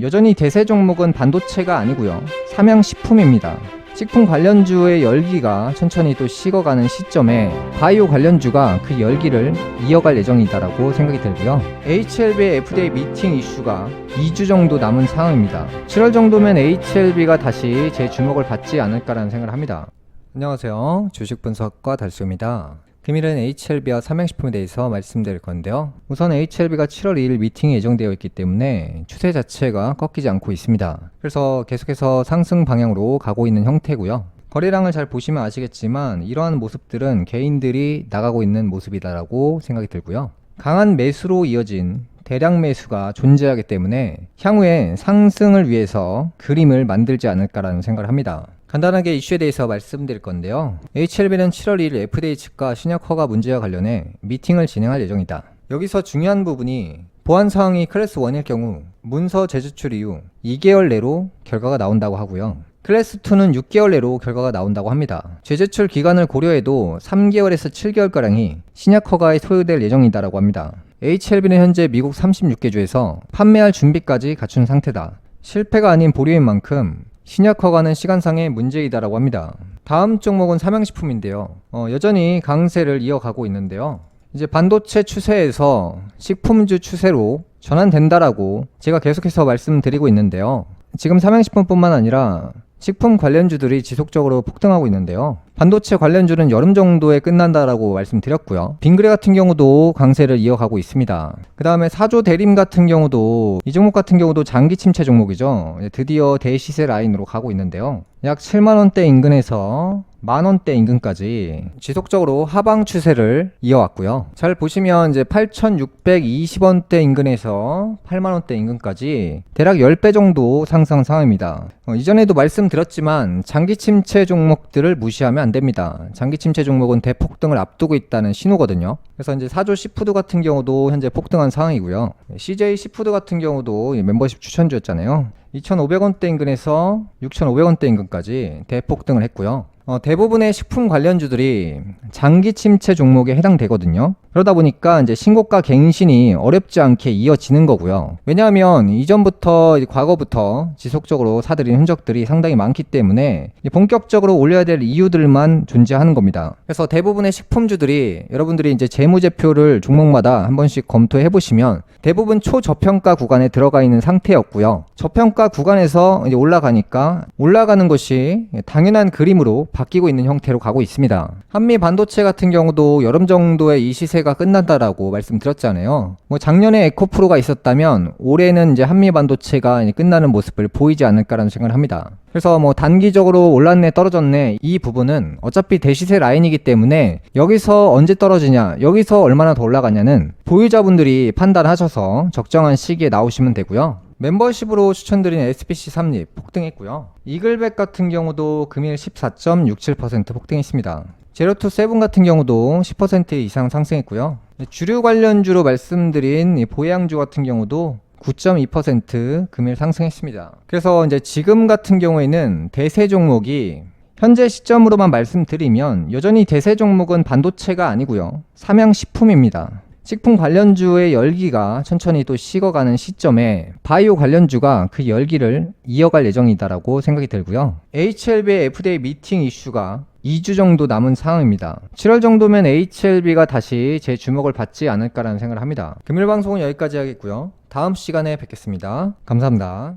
여전히 대세 종목은 반도체가 아니고요. 삼양식품입니다. 식품 관련주의 열기가 천천히 또 식어가는 시점에 바이오 관련주가 그 열기를 이어갈 예정이다라고 생각이 들고요. HLB의 FDA 미팅 이슈가 2주 정도 남은 상황입니다. 7월 정도면 HLB가 다시 제 주목을 받지 않을까라는 생각을 합니다. 안녕하세요. 주식 분석가 달수입니다. 금일은 HLB와 삼양식품에 대해서 말씀드릴 건데요. 우선 HLB가 7월 2일 미팅이 예정되어 있기 때문에 추세 자체가 꺾이지 않고 있습니다. 그래서 계속해서 상승 방향으로 가고 있는 형태고요. 거래량을 잘 보시면 아시겠지만 이러한 모습들은 개인들이 나가고 있는 모습이다라고 생각이 들고요. 강한 매수로 이어진 대량 매수가 존재하기 때문에 향후에 상승을 위해서 그림을 만들지 않을까라는 생각을 합니다. 간단하게 이슈에 대해서 말씀드릴 건데요. HLB는 7월 2일 FDA 측과 신약 허가 문제와 관련해 미팅을 진행할 예정이다. 여기서 중요한 부분이 보안 사항이 클래스 1일 경우 문서 재제출 이후 2개월 내로 결과가 나온다고 하고요. 클래스 2는 6개월 내로 결과가 나온다고 합니다. 재제출 기간을 고려해도 3개월에서 7개월가량이 신약 허가에 소요될 예정이다라고 합니다. HLB는 현재 미국 36개 주에서 판매할 준비까지 갖춘 상태다. 실패가 아닌 보류인 만큼 신약 허가는 시간상의 문제이다라고 합니다. 다음 종목은 삼양식품인데요. 어, 여전히 강세를 이어가고 있는데요. 이제 반도체 추세에서 식품주 추세로 전환된다라고 제가 계속해서 말씀드리고 있는데요. 지금 삼양식품뿐만 아니라 식품 관련주들이 지속적으로 폭등하고 있는데요. 반도체 관련주는 여름 정도에 끝난다라고 말씀드렸고요. 빙그레 같은 경우도 강세를 이어가고 있습니다. 그 다음에 사조 대림 같은 경우도 이 종목 같은 경우도 장기 침체 종목이죠. 이제 드디어 대시세 라인으로 가고 있는데요. 약 7만원대 인근에서 만 원대 인근까지 지속적으로 하방 추세를 이어왔고요. 잘 보시면 이제 8,620원대 인근에서 8만 원대 인근까지 대략 10배 정도 상승 상황입니다. 어, 이전에도 말씀드렸지만 장기 침체 종목들을 무시하면 안 됩니다. 장기 침체 종목은 대폭등을 앞두고 있다는 신호거든요. 그래서 이제 사조 시푸드 같은 경우도 현재 폭등한 상황이고요. CJ 시푸드 같은 경우도 이 멤버십 추천주였잖아요. 2,500원대 인근에서 6,500원대 인근까지 대폭등을 했고요. 어, 대부분의 식품 관련주들이 장기 침체 종목에 해당되거든요. 그러다 보니까 이제 신고가 갱신이 어렵지 않게 이어지는 거고요. 왜냐하면 이전부터 과거부터 지속적으로 사들인 흔적들이 상당히 많기 때문에 본격적으로 올려야 될 이유들만 존재하는 겁니다. 그래서 대부분의 식품주들이 여러분들이 이제 재무제표를 종목마다 한 번씩 검토해 보시면 대부분 초저평가 구간에 들어가 있는 상태였고요. 저평가 구간에서 이제 올라가니까 올라가는 것이 당연한 그림으로 바뀌고 있는 형태로 가고 있습니다. 한미 반도체 같은 경우도 여름 정도에 이 시세가 끝난다라고 말씀드렸잖아요. 뭐 작년에 에코프로가 있었다면 올해는 이제 한미 반도체가 끝나는 모습을 보이지 않을까라는 생각을 합니다. 그래서 뭐 단기적으로 올랐네 떨어졌네 이 부분은 어차피 대시세 라인이기 때문에 여기서 언제 떨어지냐 여기서 얼마나 더 올라가냐는 보유자분들이 판단하셔서 적정한 시기에 나오시면 되고요. 멤버십으로 추천드린 SPC 3립 폭등했고요. 이글백 같은 경우도 금일 14.67% 폭등했습니다. 제로투 세븐 같은 경우도 10% 이상 상승했고요. 주류 관련주로 말씀드린 이 보양주 같은 경우도 9.2% 금일 상승했습니다. 그래서 이제 지금 같은 경우에는 대세 종목이 현재 시점으로만 말씀드리면 여전히 대세 종목은 반도체가 아니고요. 삼양식품입니다. 식품 관련주의 열기가 천천히 또 식어가는 시점에 바이오 관련주가 그 열기를 이어갈 예정이다라고 생각이 들고요. HLB의 FDA 미팅 이슈가 2주 정도 남은 상황입니다. 7월 정도면 HLB가 다시 제 주목을 받지 않을까라는 생각을 합니다. 금일 방송은 여기까지 하겠고요. 다음 시간에 뵙겠습니다. 감사합니다.